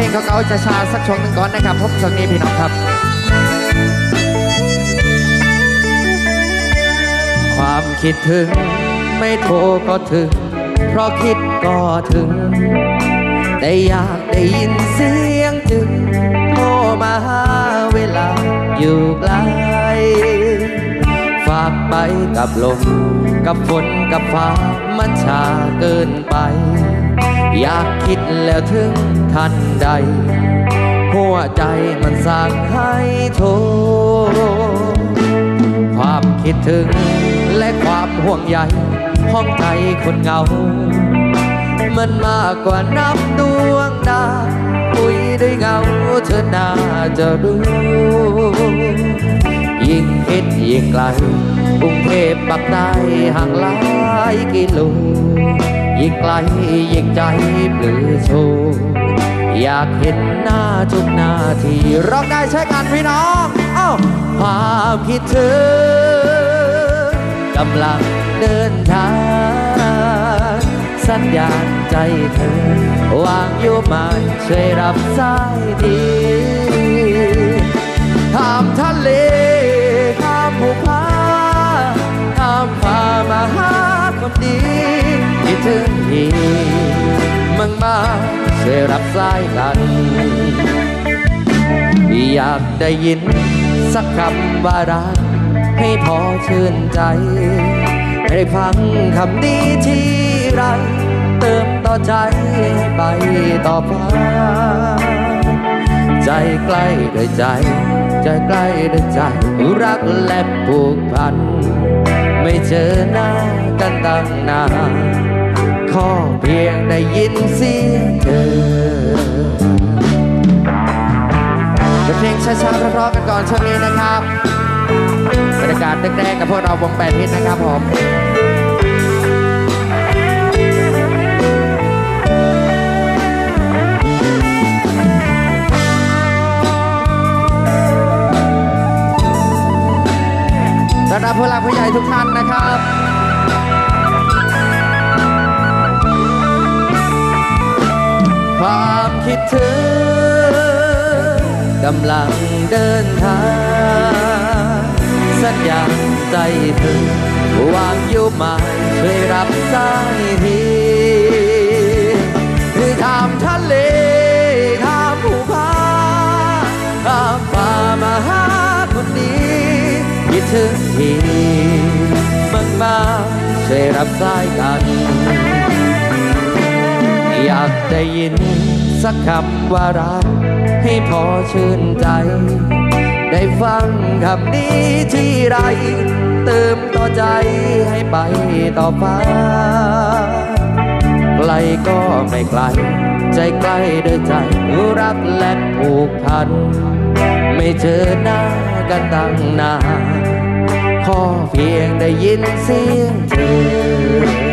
ลงเก่าๆจะชาสักช่วงหนึ่งก่อนนะครับพบช่วงนี้พี่น้องครับ ความคิดถึงไม่โทรก็ถึง เพราะคิดก็ถึง แต่อยากได้ยินเสียงจึงโทรมาหาเวลาอยู่ไกลากไปกับลม กับฝนกับฟ้ามันช้าเกินไป อยากคิดแล้วถึงทันใด หัวใจมันสั่งให้โทรความคิดถึงและความห่วงใยห้องใจคนเงา มันมากกว่านับดวงดาวคุยด้วยเงาเธอน่าจะรู้ยิ่งคิดยิ่งไกล กรุงเทพปักใต้ห่างหลายกิโลยิ่งไกลยิ่งใจปลือโชอยากเห็นหน้าทุกนาทีร้องได้ใช้กันพี่น้องเอ้าความคิดถึงกำลังเดินทาง สัญญาณใจเธอวางอยู่มาช่วยรับสายทีข้ามทะเล ช่วยรับสายกัน อยากได้ยินสักคำว่ารัก ให้พอชื่นใจ ได้ฟังคำนี้ที่ไร เติมต่อใจไปต่อฟ้าใจใกล้ด้วยใจ ใจใกล้ด้วยใจ รักและผูกพัน ไม่เจอหน้ากันตั้งนาน ขอเพียงได้ยินเสียงเธอเป็นเพลงช้าๆเพราะๆกันก่อนช่วงนี้นะครับบรรยากาศแรกๆกับพวกเราวงแปดทิศนะครับผมต้อนรับผู้หลักผู้ใหญ่ทุกท่านนะครับ ความคิดถึงกำลังเดินทาง สัญญาใจถึงวางอยู่หมายช่วยรับสายทีคือข้ามทะเลข้ามภูผาข้ามป่ามาหาคนดีคิดถึงทีมันมาช่วยรับสายกัน อยากได้ยิน สักคำว่ารัก ให้พอชื่นใจ ได้ฟังคำนี้ที่ไร เติมต่อใจให้ไปต่อฟ้าไกลก็ไม่ไกล ใจใกล้ด้วยใจรักและผูกพัน ไม่เจอหน้ากันตั้งนานขอเพียงได้ยินเสียงเธอ